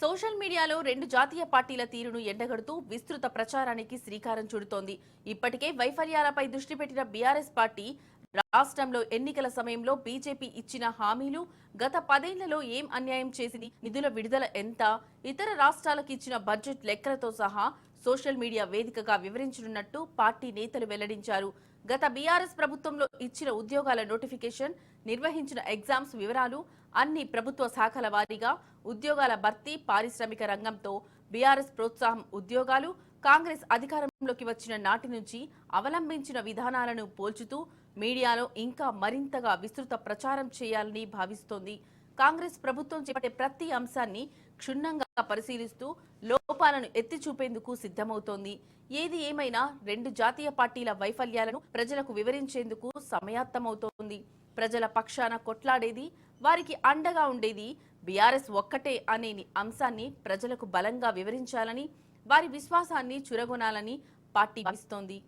Social మీడియాలో రెండు జాతీయ పార్టీల తీరును ఎండగడుతూ విస్తృత ప్రచారానికి శ్రీకారం చుడుతోంది. ఇప్పటికే వైఫల్యాలపై దృష్టి పెట్టిన బీఆర్ఎస్ పార్టీ రాష్ట్రంలో ఎన్నికల సమయంలో బీజేపీ ఇచ్చిన హామీలు గత పదేళ్ళలో ఏం అన్యాయం చేసింది? నిధుల విడుదల ఎంత? ఇతర రాష్ట్రాలకు ఇచ్చిన బడ్జెట్ లెక్కలతో సహా సోషల్ మీడియా వేదికగా వివరించనున్నట్టు పార్టీ నేతలు వెల్లడించారు. గత బీఆర్ఎస్ ప్రభుత్వంలో ఇచ్చిన ఉద్యోగాల నోటిఫికేషన్ నిర్వహించిన ఎగ్జామ్స్ వివరాలు అన్ని ప్రభుత్వ శాఖల వారీగా ఉద్యోగాల భర్తీ పారిశ్రామిక రంగంతో బీఆర్ఎస్ ప్రోత్సాహం ఉద్యోగాలు కాంగ్రెస్ అధికారంలోకి వచ్చిన నాటి నుంచి అవలంబించిన విధానాలను పోల్చుతూ మీడియాలో ఇంకా మరింతగా విస్తృత ప్రచారం చేయాలని భావిస్తోంది. కాంగ్రెస్ ప్రభుత్వం చేపట్టే ప్రతి అంశాన్ని క్షుణ్ణంగా పరిశీలిస్తూ లోపాలను ఎత్తి చూపేందుకు సిద్ధమవుతోంది. ఏది ఏమైనా రెండు జాతీయ పార్టీల వైఫల్యాలను ప్రజలకు వివరించేందుకు సమయాత్తమవుతోంది ప్రజల పక్షాన కొట్లాడేది వారికి అండగా ఉండేది బీఆర్ఎస్ ఒక్కటే అనే అంశాన్ని ప్రజలకు బలంగా వివరించాలని వారి విశ్వాసాన్ని చురగొనాలని పార్టీ భావిస్తోంది.